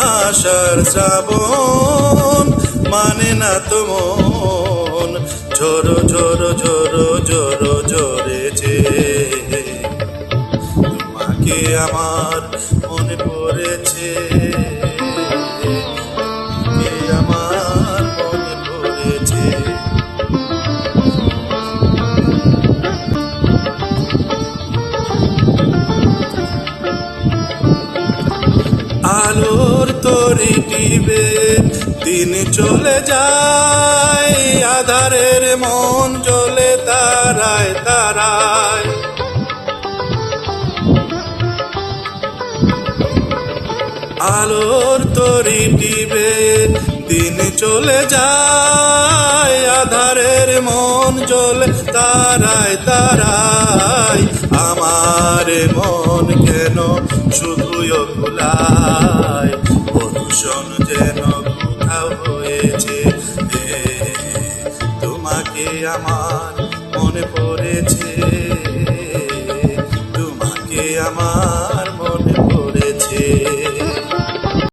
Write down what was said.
আশার শ্রাবণ মানে না তোমন ঝোরো ঝোরো ঝোরো ঝোরো ঝরেছে তোমাকে আমার মনে পড়েছে। তরি টিবে দিন চলে যায়, আধারের মন চলে তারায় তারায়। আলোর তরি টিবে দিন চলে যায়, আধারের মন চলে তারায় তারায়। আমার মন কেন ভুলায় অনুষণ যেন কোথাও হয়েছে তোমাকে আমার মনে পড়েছে তোমাকে আমার